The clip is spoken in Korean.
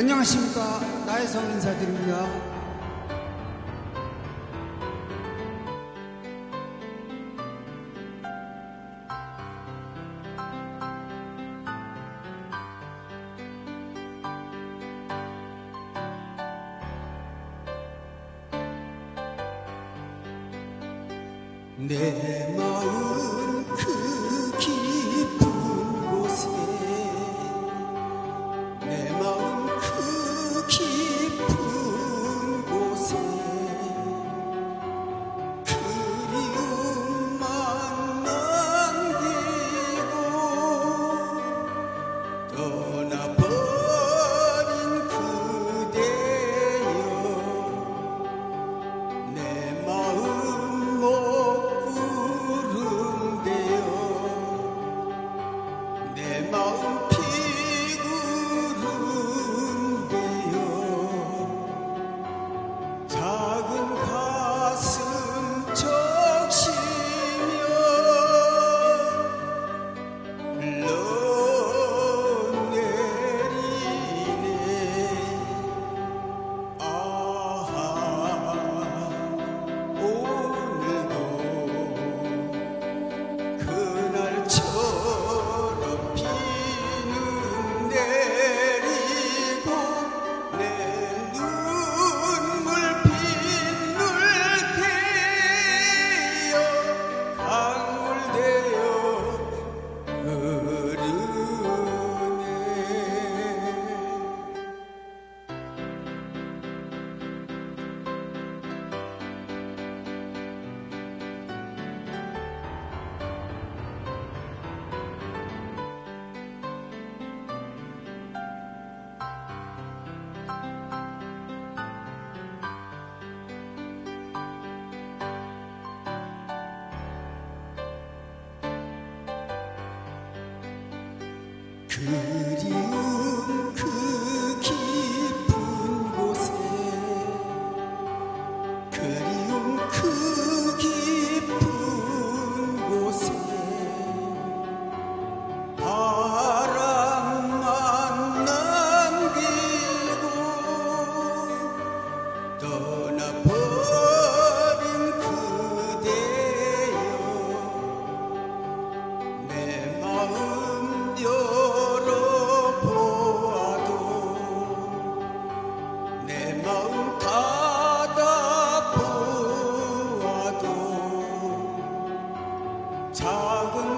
안녕하십니까 나혜성 인사드립니다. 내 그리운 그 깊은 곳에 그리운 그 깊은 곳에 바람만 남기고 떠나버린 그대여 내 마음 여 마음 닫아보아도 작은